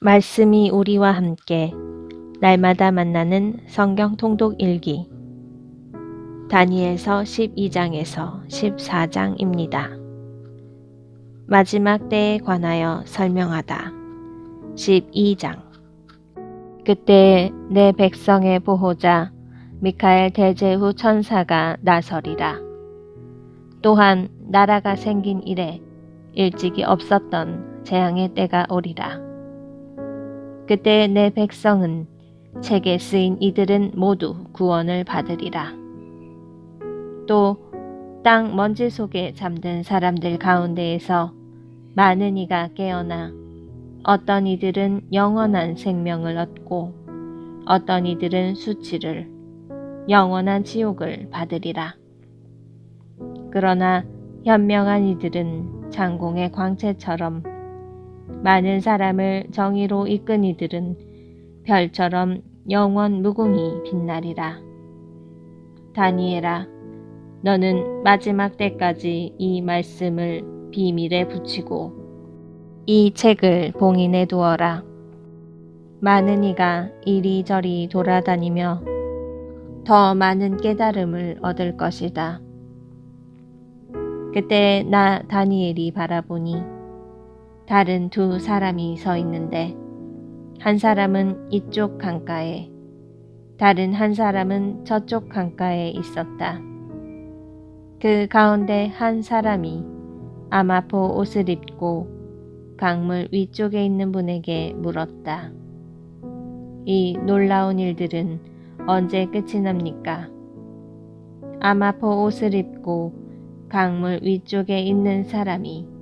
말씀이 우리와 함께 날마다 만나는 성경 통독 일기 다니엘서 12장에서 14장입니다. 마지막 때에 관하여 설명하다. 12장 그때 내 백성의 보호자 미카엘 대제후 천사가 나서리라. 또한 나라가 생긴 이래 일찍이 없었던 재앙의 때가 오리라. 그때 내 백성은 책에 쓰인 이들은 모두 구원을 받으리라. 또 땅 먼지 속에 잠든 사람들 가운데에서 많은 이가 깨어나 어떤 이들은 영원한 생명을 얻고 어떤 이들은 수치를 영원한 지옥을 받으리라. 그러나 현명한 이들은 장공의 광채처럼 많은 사람을 정의로 이끈 이들은 별처럼 영원 무궁히 빛나리라. 다니엘아, 너는 마지막 때까지 이 말씀을 비밀에 붙이고 이 책을 봉인해 두어라. 많은 이가 이리저리 돌아다니며 더 많은 깨달음을 얻을 것이다. 그때 나 다니엘이 바라보니 다른 두 사람이 서 있는데 한 사람은 이쪽 강가에 다른 한 사람은 저쪽 강가에 있었다. 그 가운데 한 사람이 아마포 옷을 입고 강물 위쪽에 있는 분에게 물었다. 이 놀라운 일들은 언제 끝이 납니까? 아마포 옷을 입고 강물 위쪽에 있는 사람이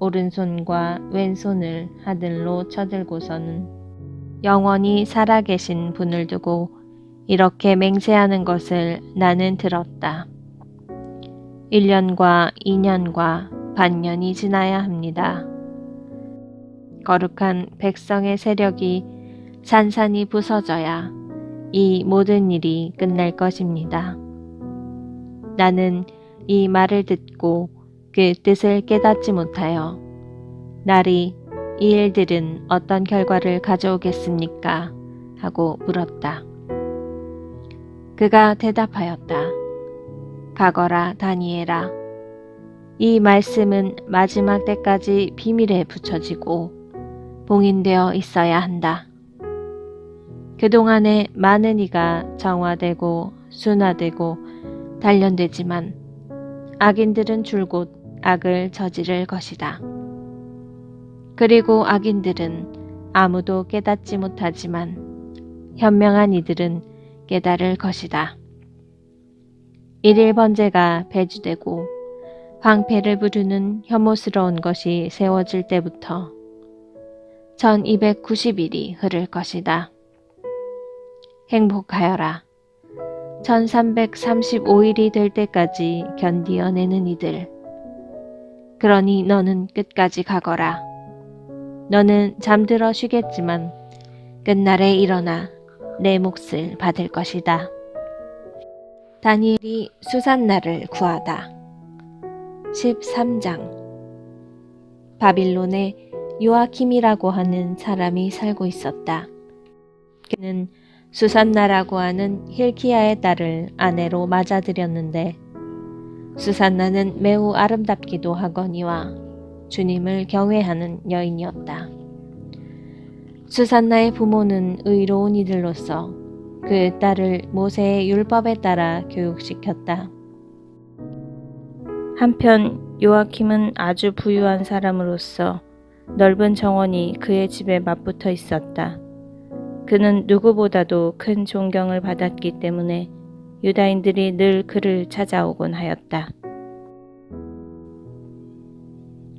오른손과 왼손을 하늘로 쳐들고서는 영원히 살아계신 분을 두고 이렇게 맹세하는 것을 나는 들었다. 1년과 2년과 반년이 지나야 합니다. 거룩한 백성의 세력이 산산이 부서져야 이 모든 일이 끝날 것입니다. 나는 이 말을 듣고 그 뜻을 깨닫지 못하여 날이 이 일들은 어떤 결과를 가져오겠습니까? 하고 물었다. 그가 대답하였다. 가거라 다니엘아. 이 말씀은 마지막 때까지 비밀에 붙여지고 봉인되어 있어야 한다. 그동안에 많은 이가 정화되고 순화되고 단련되지만 악인들은 줄곧 악을 저지를 것이다. 그리고 악인들은 아무도 깨닫지 못하지만 현명한 이들은 깨달을 것이다. 일일 번제가 배주되고 황폐를 부르는 혐오스러운 것이 세워질 때부터 1290일이 흐를 것이다. 행복하여라. 1335일이 될 때까지 견디어내는 이들. 그러니 너는 끝까지 가거라. 너는 잠들어 쉬겠지만 끝날에 일어나 내 몫을 받을 것이다. 다니엘이 수산나를 구하다. 13장 바빌론에 요아킴이라고 하는 사람이 살고 있었다. 그는 수산나라고 하는 힐키야의 딸을 아내로 맞아들였는데 수산나는 매우 아름답기도 하거니와 주님을 경외하는 여인이었다. 수산나의 부모는 의로운 이들로서 그 딸을 모세의 율법에 따라 교육시켰다. 한편 요아킴은 아주 부유한 사람으로서 넓은 정원이 그의 집에 맞붙어 있었다. 그는 누구보다도 큰 존경을 받았기 때문에 유다인들이 늘 그를 찾아오곤 하였다.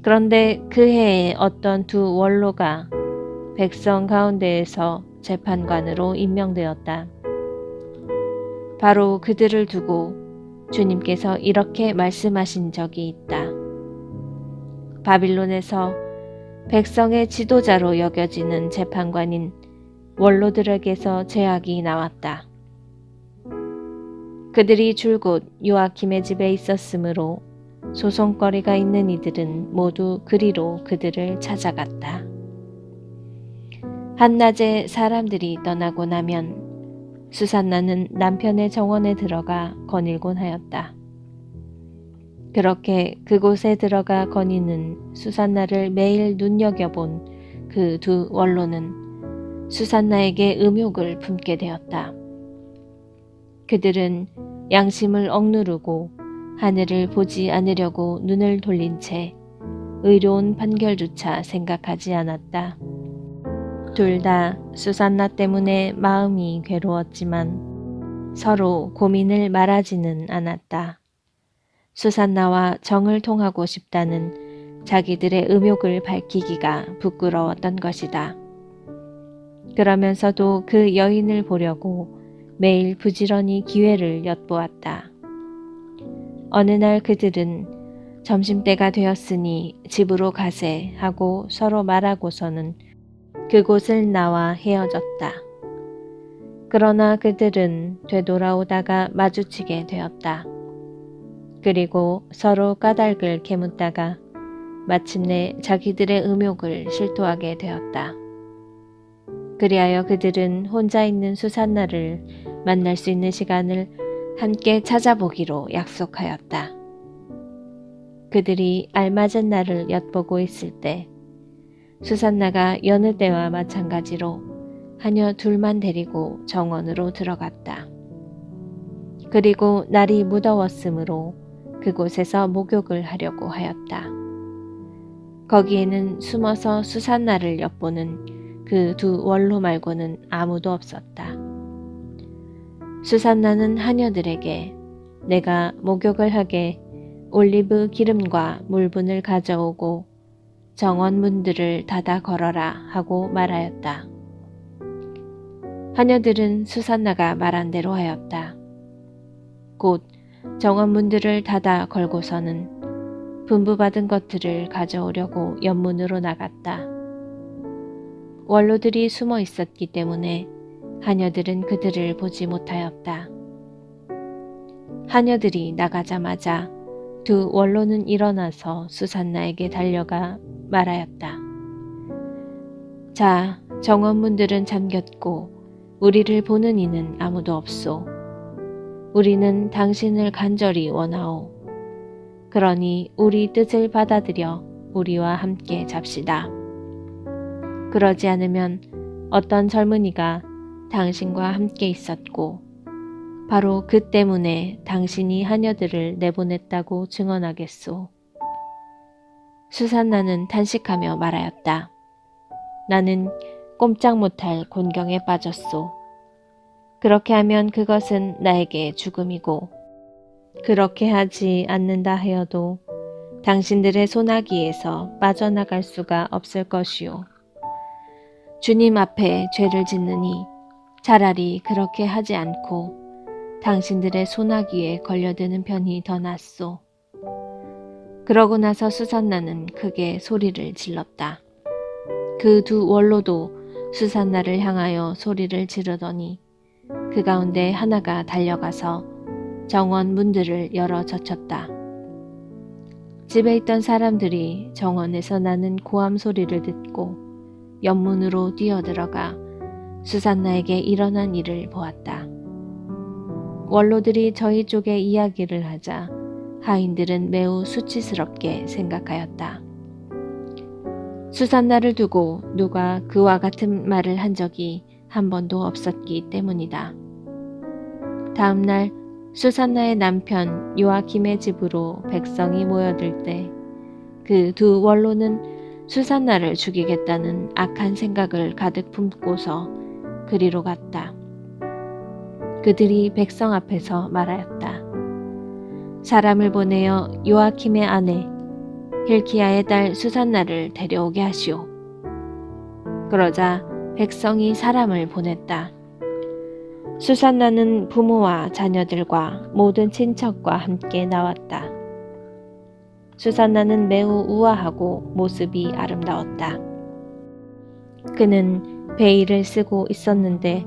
그런데 그 해에 어떤 두 원로가 백성 가운데에서 재판관으로 임명되었다. 바로 그들을 두고 주님께서 이렇게 말씀하신 적이 있다. 바빌론에서 백성의 지도자로 여겨지는 재판관인 원로들에게서 제약이 나왔다. 그들이 줄곧 요아킴의 집에 있었으므로 소송거리가 있는 이들은 모두 그리로 그들을 찾아갔다. 한낮에 사람들이 떠나고 나면 수산나는 남편의 정원에 들어가 거닐곤 하였다. 그렇게 그곳에 들어가 거니는 수산나를 매일 눈여겨본 그 두 원로는 수산나에게 음욕을 품게 되었다. 그들은 양심을 억누르고 하늘을 보지 않으려고 눈을 돌린 채 의로운 판결조차 생각하지 않았다. 둘 다 수산나 때문에 마음이 괴로웠지만 서로 고민을 말하지는 않았다. 수산나와 정을 통하고 싶다는 자기들의 의욕을 밝히기가 부끄러웠던 것이다. 그러면서도 그 여인을 보려고 매일 부지런히 기회를 엿보았다. 어느 날 그들은 점심때가 되었으니 집으로 가세 하고 서로 말하고서는 그곳을 나와 헤어졌다. 그러나 그들은 되돌아오다가 마주치게 되었다. 그리고 서로 까닭을 캐묻다가 마침내 자기들의 음욕을 실토하게 되었다. 그리하여 그들은 혼자 있는 수산나를 만날 수 있는 시간을 함께 찾아보기로 약속하였다. 그들이 알맞은 날을 엿보고 있을 때 수산나가 여느 때와 마찬가지로 하녀 둘만 데리고 정원으로 들어갔다. 그리고 날이 무더웠으므로 그곳에서 목욕을 하려고 하였다. 거기에는 숨어서 수산나를 엿보는 그 두 원로 말고는 아무도 없었다. 수산나는 하녀들에게 내가 목욕을 하게 올리브 기름과 물분을 가져오고 정원 문들을 닫아 걸어라 하고 말하였다. 하녀들은 수산나가 말한 대로 하였다. 곧 정원 문들을 닫아 걸고서는 분부받은 것들을 가져오려고 연문으로 나갔다. 원로들이 숨어 있었기 때문에 하녀들은 그들을 보지 못하였다. 하녀들이 나가자마자 두 원로는 일어나서 수산나에게 달려가 말하였다. 자, 정원문들은 잠겼고 우리를 보는 이는 아무도 없소. 우리는 당신을 간절히 원하오. 그러니 우리 뜻을 받아들여 우리와 함께 잡시다. 그러지 않으면 어떤 젊은이가 당신과 함께 있었고 바로 그 때문에 당신이 하녀들을 내보냈다고 증언하겠소. 수산나는 탄식하며 말하였다. 나는 꼼짝 못할 곤경에 빠졌소. 그렇게 하면 그것은 나에게 죽음이고, 그렇게 하지 않는다 하여도 당신들의 소나기에서 빠져나갈 수가 없을 것이오. 주님 앞에 죄를 짓느니 차라리 그렇게 하지 않고 당신들의 소나기에 걸려드는 편이 더 낫소. 그러고 나서 수산나는 크게 소리를 질렀다. 그 두 원로도 수산나를 향하여 소리를 지르더니 그 가운데 하나가 달려가서 정원 문들을 열어 젖혔다. 집에 있던 사람들이 정원에서 나는 고함 소리를 듣고 연문으로 뛰어들어가 수산나에게 일어난 일을 보았다. 원로들이 저희 쪽에 이야기를 하자 하인들은 매우 수치스럽게 생각하였다. 수산나를 두고 누가 그와 같은 말을 한 적이 한 번도 없었기 때문이다. 다음 날 수산나의 남편 요아킴의 집으로 백성이 모여들 때 그 두 원로는 수산나를 죽이겠다는 악한 생각을 가득 품고서 그리로 갔다. 그들이 백성 앞에서 말하였다. 사람을 보내어 요아킴의 아내 힐키야의 딸 수산나를 데려오게 하시오. 그러자 백성이 사람을 보냈다. 수산나는 부모와 자녀들과 모든 친척과 함께 나왔다. 수산나는 매우 우아하고 모습이 아름다웠다. 그는 베일을 쓰고 있었는데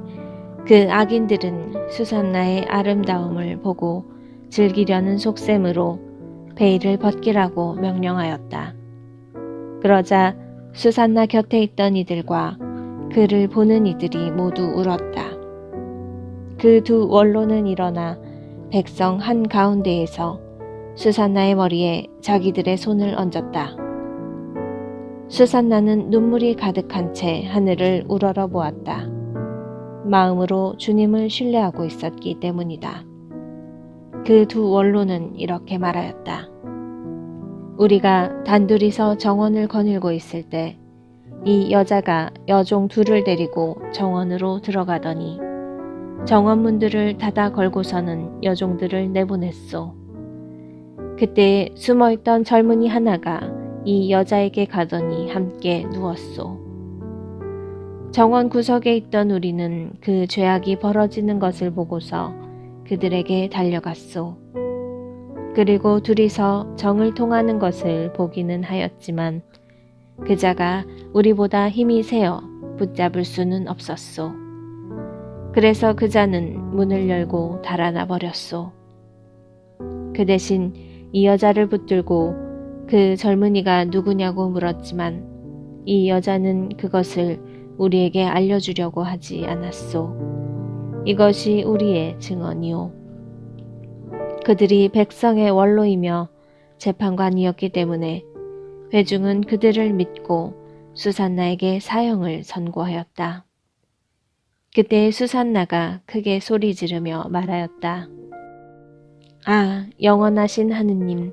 그 악인들은 수산나의 아름다움을 보고 즐기려는 속셈으로 베일을 벗기라고 명령하였다. 그러자 수산나 곁에 있던 이들과 그를 보는 이들이 모두 울었다. 그 두 원로는 일어나 백성 한 가운데에서 수산나의 머리에 자기들의 손을 얹었다. 수산나는 눈물이 가득한 채 하늘을 우러러 보았다. 마음으로 주님을 신뢰하고 있었기 때문이다. 그 두 원로는 이렇게 말하였다. 우리가 단둘이서 정원을 거닐고 있을 때 이 여자가 여종 둘을 데리고 정원으로 들어가더니 정원 문들을 닫아 걸고서는 여종들을 내보냈소. 그때 숨어있던 젊은이 하나가 이 여자에게 가더니 함께 누웠소. 정원 구석에 있던 우리는 그 죄악이 벌어지는 것을 보고서 그들에게 달려갔소. 그리고 둘이서 정을 통하는 것을 보기는 하였지만 그자가 우리보다 힘이 세어 붙잡을 수는 없었소. 그래서 그자는 문을 열고 달아나 버렸소. 그 대신 이 여자를 붙들고 그 젊은이가 누구냐고 물었지만 이 여자는 그것을 우리에게 알려주려고 하지 않았소. 이것이 우리의 증언이오. 그들이 백성의 원로이며 재판관이었기 때문에 회중은 그들을 믿고 수산나에게 사형을 선고하였다. 그때 수산나가 크게 소리 지르며 말하였다. 아, 영원하신 하느님,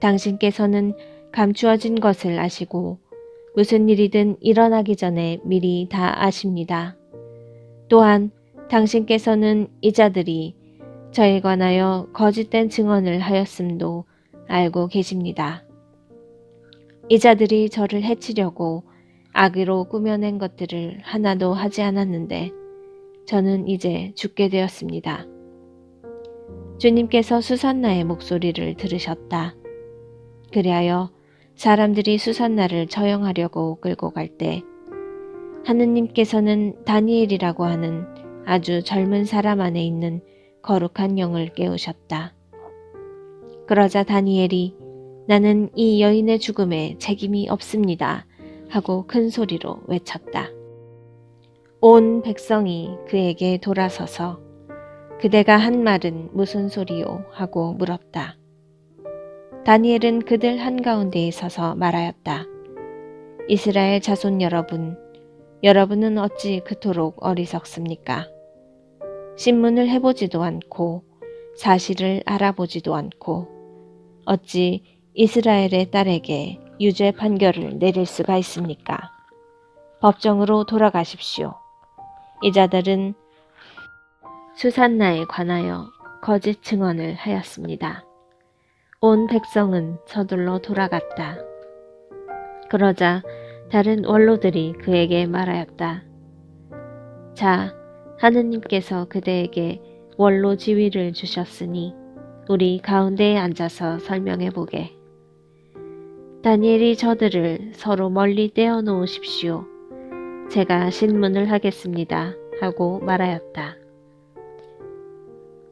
당신께서는 감추어진 것을 아시고 무슨 일이든 일어나기 전에 미리 다 아십니다. 또한 당신께서는 이 자들이 저에 관하여 거짓된 증언을 하였음도 알고 계십니다. 이 자들이 저를 해치려고 악의로 꾸며낸 것들을 하나도 하지 않았는데 저는 이제 죽게 되었습니다. 주님께서 수산나의 목소리를 들으셨다. 그리하여 사람들이 수산나를 처형하려고 끌고 갈 때 하느님께서는 다니엘이라고 하는 아주 젊은 사람 안에 있는 거룩한 영을 깨우셨다. 그러자 다니엘이 나는 이 여인의 죽음에 책임이 없습니다. 하고 큰 소리로 외쳤다. 온 백성이 그에게 돌아서서 그대가 한 말은 무슨 소리요? 하고 물었다. 다니엘은 그들 한가운데에 서서 말하였다. 이스라엘 자손 여러분, 여러분은 어찌 그토록 어리석습니까? 신문을 해보지도 않고 사실을 알아보지도 않고 어찌 이스라엘의 딸에게 유죄 판결을 내릴 수가 있습니까? 법정으로 돌아가십시오. 이 자들은 수산나에 관하여 거짓 증언을 하였습니다. 온 백성은 서둘러 돌아갔다. 그러자 다른 원로들이 그에게 말하였다. 자, 하느님께서 그대에게 원로 지위를 주셨으니 우리 가운데에 앉아서 설명해 보게. 다니엘이 저들을 서로 멀리 떼어 놓으십시오. 제가 신문을 하겠습니다. 하고 말하였다.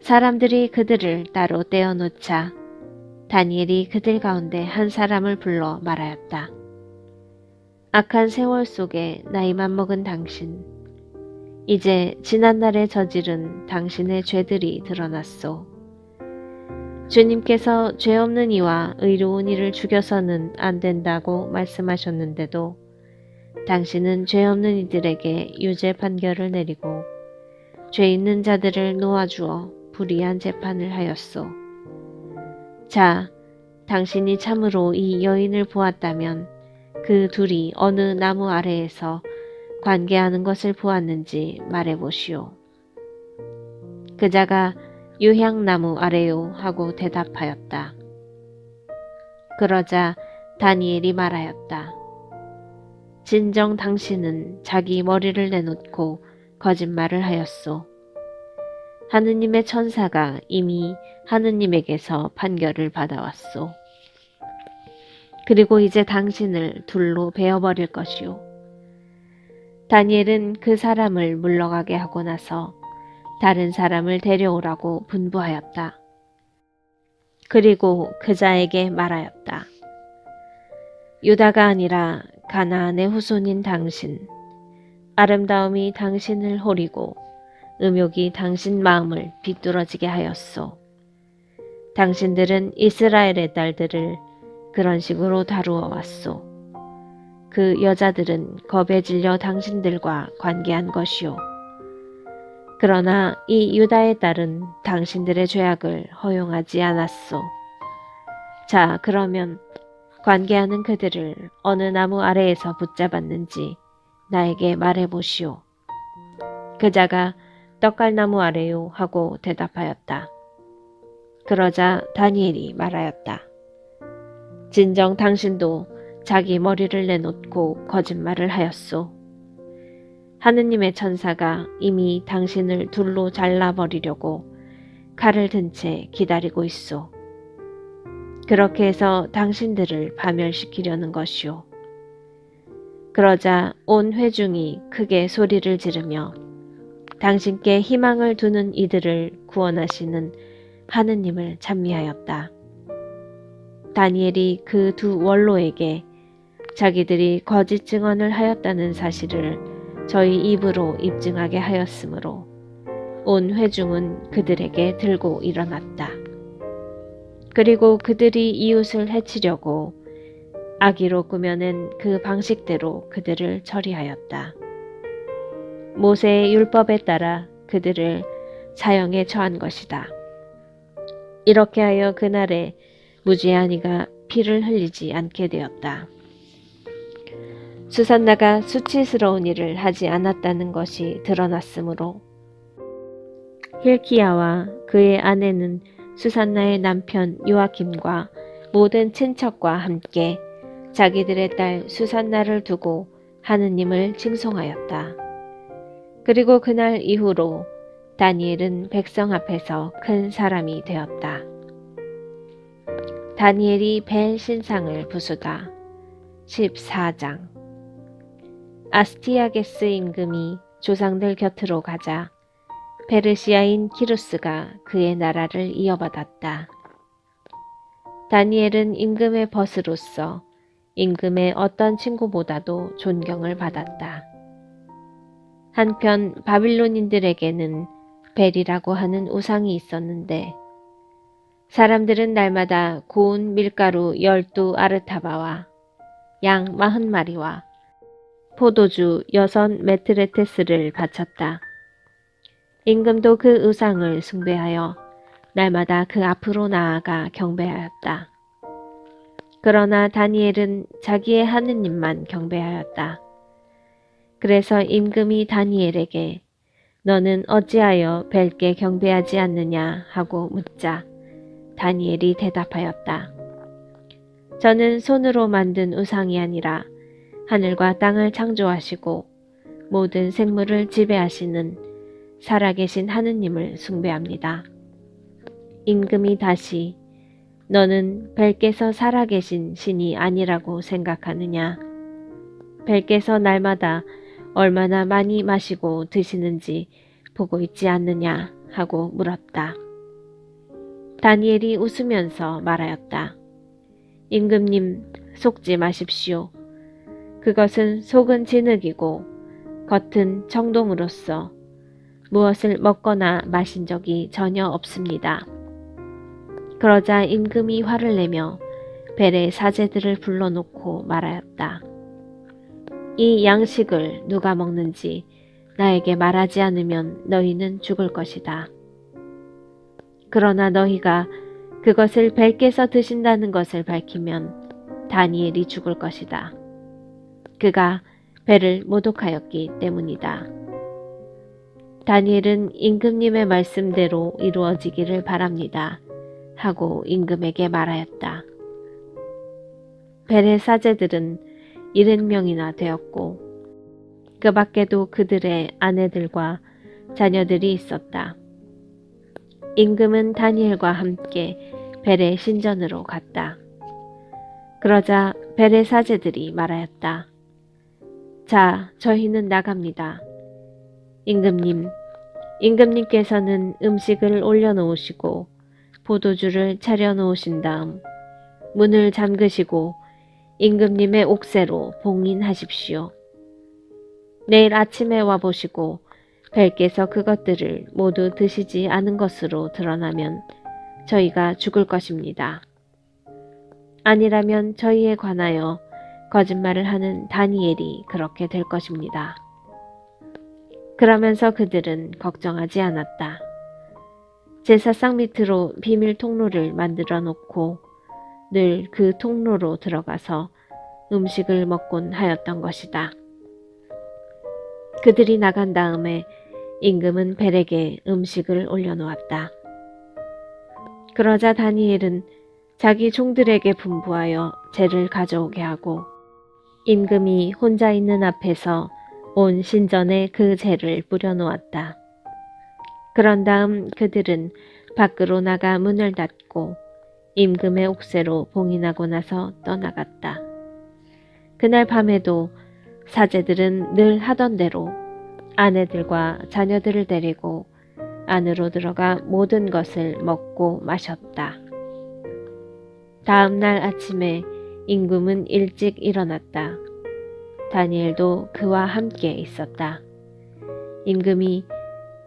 사람들이 그들을 따로 떼어 놓자 다니엘이 그들 가운데 한 사람을 불러 말하였다. 악한 세월 속에 나이만 먹은 당신, 이제 지난날에 저지른 당신의 죄들이 드러났소. 주님께서 죄 없는 이와 의로운 이를 죽여서는 안 된다고 말씀하셨는데도 당신은 죄 없는 이들에게 유죄 판결을 내리고 죄 있는 자들을 놓아주어 불의한 재판을 하였소. 자, 당신이 참으로 이 여인을 보았다면 그 둘이 어느 나무 아래에서 관계하는 것을 보았는지 말해보시오. 그자가 유향나무 아래요 하고 대답하였다. 그러자 다니엘이 말하였다. 진정 당신은 자기 머리를 내놓고 거짓말을 하였소. 하느님의 천사가 이미 하느님에게서 판결을 받아왔소. 그리고 이제 당신을 둘로 베어버릴 것이오. 다니엘은 그 사람을 물러가게 하고 나서 다른 사람을 데려오라고 분부하였다. 그리고 그자에게 말하였다. 유다가 아니라 가나안의 후손인 당신, 아름다움이 당신을 호리고 음욕이 당신 마음을 비뚤어지게 하였소. 당신들은 이스라엘의 딸들을 그런 식으로 다루어 왔소. 그 여자들은 겁에 질려 당신들과 관계한 것이요. 그러나 이 유다의 딸은 당신들의 죄악을 허용하지 않았소. 자, 그러면 관계하는 그들을 어느 나무 아래에서 붙잡았는지 나에게 말해보시오. 그자가 떡갈나무 아래요 하고 대답하였다. 그러자 다니엘이 말하였다. 진정 당신도 자기 머리를 내놓고 거짓말을 하였소. 하느님의 천사가 이미 당신을 둘로 잘라버리려고 칼을 든 채 기다리고 있소. 그렇게 해서 당신들을 파멸시키려는 것이오. 그러자 온 회중이 크게 소리를 지르며 당신께 희망을 두는 이들을 구원하시는 하느님을 찬미하였다. 다니엘이 그 두 원로에게 자기들이 거짓 증언을 하였다는 사실을 저희 입으로 입증하게 하였으므로 온 회중은 그들에게 들고 일어났다. 그리고 그들이 이웃을 해치려고 악의로 꾸며낸 그 방식대로 그들을 처리하였다. 모세의 율법에 따라 그들을 사형에 처한 것이다. 이렇게 하여 그날에 무죄한 이가 피를 흘리지 않게 되었다. 수산나가 수치스러운 일을 하지 않았다는 것이 드러났으므로 힐키야와 그의 아내는 수산나의 남편 요아킴과 모든 친척과 함께 자기들의 딸 수산나를 두고 하느님을 칭송하였다. 그리고 그날 이후로 다니엘은 백성 앞에서 큰 사람이 되었다. 다니엘이 벨 신상을 부수다. 14장 아스티아게스 임금이 조상들 곁으로 가자 페르시아인 키루스가 그의 나라를 이어받았다. 다니엘은 임금의 벗으로서 임금의 어떤 친구보다도 존경을 받았다. 한편 바빌론인들에게는 벨이라고 하는 우상이 있었는데 사람들은 날마다 고운 밀가루 열두 아르타바와 양 마흔 마리와 포도주 여선 메트레테스를 바쳤다. 임금도 그 의상을 숭배하여 날마다 그 앞으로 나아가 경배하였다. 그러나 다니엘은 자기의 하느님만 경배하였다. 그래서 임금이 다니엘에게 너는 어찌하여 벨게 경배하지 않느냐 하고 묻자 다니엘이 대답하였다. 저는 손으로 만든 우상이 아니라 하늘과 땅을 창조하시고 모든 생물을 지배하시는 살아계신 하느님을 숭배합니다. 임금이 다시 너는 벨께서 살아계신 신이 아니라고 생각하느냐? 벨께서 날마다 얼마나 많이 마시고 드시는지 보고 있지 않느냐 하고 물었다. 다니엘이 웃으면서 말하였다. 임금님 속지 마십시오. 그것은 속은 진흙이고 겉은 청동으로서 무엇을 먹거나 마신 적이 전혀 없습니다. 그러자 임금이 화를 내며 벨의 사제들을 불러놓고 말하였다. 이 양식을 누가 먹는지 나에게 말하지 않으면 너희는 죽을 것이다. 그러나 너희가 그것을 벨께서 드신다는 것을 밝히면 다니엘이 죽을 것이다. 그가 벨을 모독하였기 때문이다. 다니엘은 임금님의 말씀대로 이루어지기를 바랍니다. 하고 임금에게 말하였다. 벨의 사제들은 70명이나 되었고 그 밖에도 그들의 아내들과 자녀들이 있었다. 임금은 다니엘과 함께 벨의 신전으로 갔다. 그러자 벨의 사제들이 말하였다. 자, 저희는 나갑니다. 임금님, 임금님께서는 음식을 올려놓으시고 포도주를 차려놓으신 다음 문을 잠그시고 임금님의 옥새로 봉인하십시오. 내일 아침에 와보시고 벨께서 그것들을 모두 드시지 않은 것으로 드러나면 저희가 죽을 것입니다. 아니라면 저희에 관하여 거짓말을 하는 다니엘이 그렇게 될 것입니다. 그러면서 그들은 걱정하지 않았다. 제사상 밑으로 비밀 통로를 만들어 놓고 늘 그 통로로 들어가서 음식을 먹곤 하였던 것이다. 그들이 나간 다음에 임금은 벨에게 음식을 올려놓았다. 그러자 다니엘은 자기 종들에게 분부하여 재를 가져오게 하고 임금이 혼자 있는 앞에서 온 신전에 그 재를 뿌려놓았다. 그런 다음 그들은 밖으로 나가 문을 닫고 임금의 옥새로 봉인하고 나서 떠나갔다. 그날 밤에도 사제들은 늘 하던 대로 아내들과 자녀들을 데리고 안으로 들어가 모든 것을 먹고 마셨다. 다음 날 아침에 임금은 일찍 일어났다. 다니엘도 그와 함께 있었다. 임금이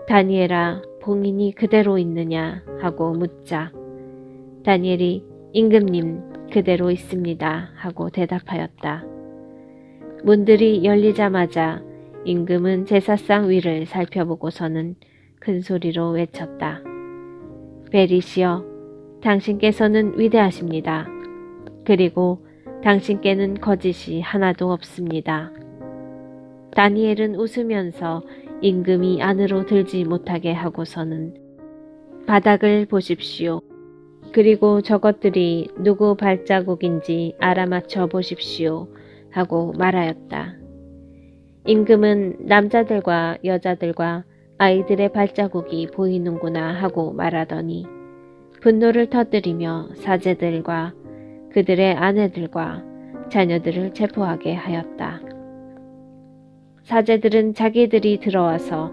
다니엘아 봉인이 그대로 있느냐 하고 묻자 다니엘이 임금님 그대로 있습니다 하고 대답하였다. 문들이 열리자마자 임금은 제사상 위를 살펴보고서는 큰 소리로 외쳤다. 베리시여, 당신께서는 위대하십니다. 그리고 당신께는 거짓이 하나도 없습니다. 다니엘은 웃으면서 임금이 안으로 들지 못하게 하고서는 바닥을 보십시오. 그리고 저것들이 누구 발자국인지 알아맞혀 보십시오. 하고 말하였다. 임금은 남자들과 여자들과 아이들의 발자국이 보이는구나 하고 말하더니 분노를 터뜨리며 사제들과 그들의 아내들과 자녀들을 체포하게 하였다. 사제들은 자기들이 들어와서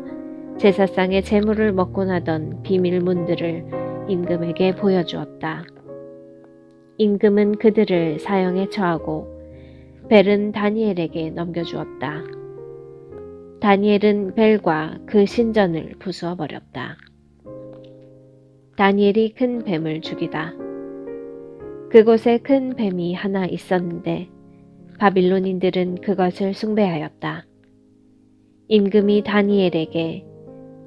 제사상의 재물을 먹고 나던 비밀문들을 임금에게 보여주었다. 임금은 그들을 사형에 처하고 벨은 다니엘에게 넘겨주었다. 다니엘은 벨과 그 신전을 부수어 버렸다. 다니엘이 큰 뱀을 죽이다. 그곳에 큰 뱀이 하나 있었는데 바빌론인들은 그것을 숭배하였다. 임금이 다니엘에게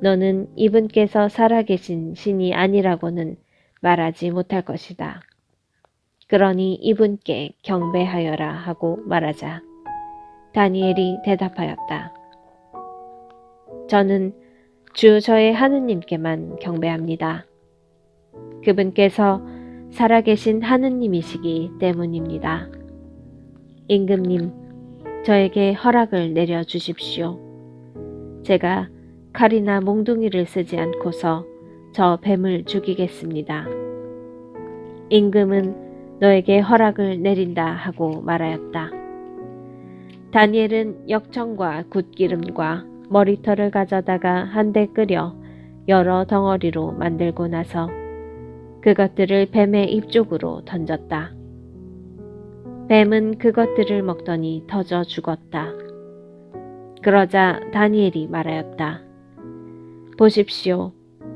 너는 이분께서 살아계신 신이 아니라고는 말하지 못할 것이다. 그러니 이분께 경배하여라 하고 말하자 다니엘이 대답하였다. 저는 주 저의 하느님께만 경배합니다. 그분께서 살아계신 하느님이시기 때문입니다. 임금님, 저에게 허락을 내려 주십시오. 제가 칼이나 몽둥이를 쓰지 않고서 저 뱀을 죽이겠습니다. 임금은 너에게 허락을 내린다 하고 말하였다. 다니엘은 역청과 굿기름과 머리털을 가져다가 한데 끓여 여러 덩어리로 만들고 나서 그것들을 뱀의 입 쪽으로 던졌다. 뱀은 그것들을 먹더니 터져 죽었다. 그러자 다니엘이 말하였다. 보십시오.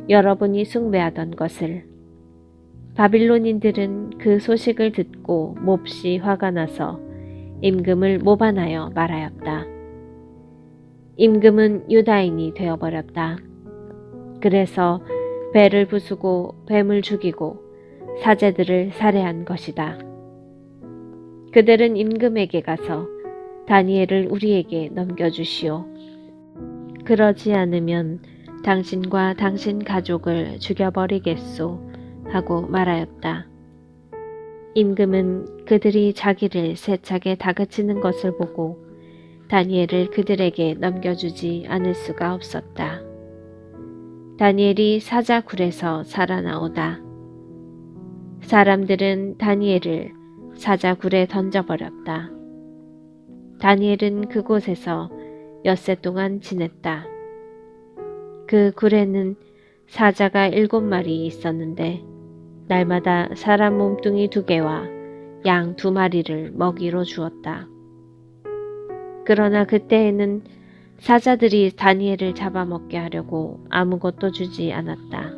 여러분이 숭배하던 것을. 바빌론인들은 그 소식을 듣고 몹시 화가 나서 임금을 모반하여 말하였다. 임금은 유다인이 되어버렸다. 그래서 배를 부수고 뱀을 죽이고 사제들을 살해한 것이다. 그들은 임금에게 가서 다니엘을 우리에게 넘겨주시오. 그러지 않으면 당신과 당신 가족을 죽여버리겠소. 하고 말하였다. 임금은 그들이 자기를 세차게 다그치는 것을 보고 다니엘을 그들에게 넘겨주지 않을 수가 없었다. 다니엘이 사자굴에서 살아나오다. 사람들은 다니엘을 사자굴에 던져버렸다. 다니엘은 그곳에서 엿새 동안 지냈다. 그 굴에는 사자가 일곱 마리 있었는데 날마다 사람 몸뚱이 두 개와 양 두 마리를 먹이로 주었다. 그러나 그때에는 사자들이 다니엘을 잡아먹게 하려고 아무것도 주지 않았다.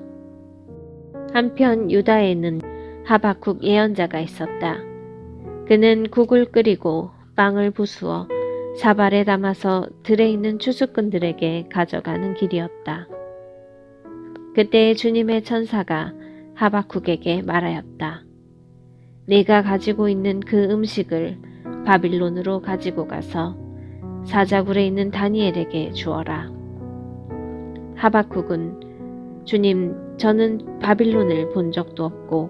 한편 유다에는 하박국 예언자가 있었다. 그는 국을 끓이고 빵을 부수어 사발에 담아서 들에 있는 추수꾼들에게 가져가는 길이었다. 그때 주님의 천사가 하박국에게 말하였다. 내가 가지고 있는 그 음식을 바빌론으로 가지고 가서 사자굴에 있는 다니엘에게 주어라. 하박국은 주님, 저는 바빌론을 본 적도 없고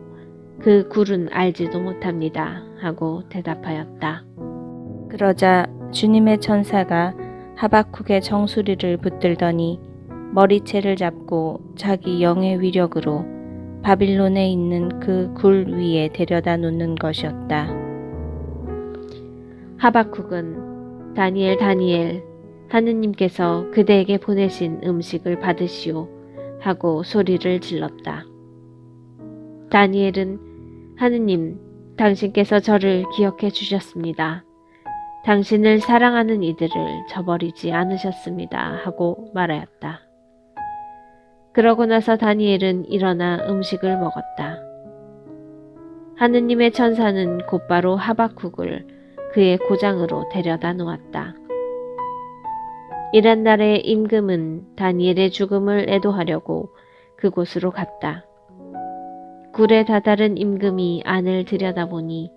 그 굴은 알지도 못합니다. 하고 대답하였다. 그러자 주님의 천사가 하박국의 정수리를 붙들더니 머리채를 잡고 자기 영의 위력으로 바빌론에 있는 그 굴 위에 데려다 놓는 것이었다. 하박국은 다니엘 다니엘 하느님께서 그대에게 보내신 음식을 받으시오 하고 소리를 질렀다. 다니엘은 하느님 당신께서 저를 기억해 주셨습니다. 당신을 사랑하는 이들을 저버리지 않으셨습니다. 하고 말하였다. 그러고 나서 다니엘은 일어나 음식을 먹었다. 하느님의 천사는 곧바로 하박국을 그의 고장으로 데려다 놓았다. 이란 날에 임금은 다니엘의 죽음을 애도하려고 그곳으로 갔다. 굴에 다다른 임금이 안을 들여다보니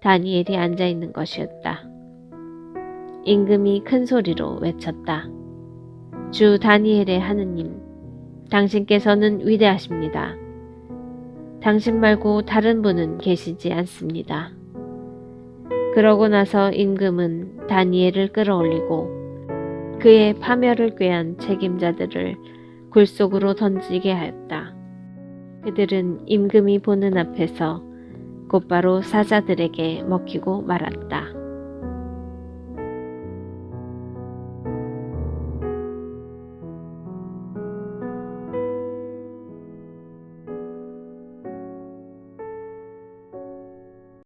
다니엘이 앉아 있는 것이었다. 임금이 큰 소리로 외쳤다. 주 다니엘의 하느님, 당신께서는 위대하십니다. 당신 말고 다른 분은 계시지 않습니다. 그러고 나서 임금은 다니엘을 끌어올리고 그의 파멸을 꾀한 책임자들을 굴 속으로 던지게 하였다. 그들은 임금이 보는 앞에서 곧바로 사자들에게 먹히고 말았다.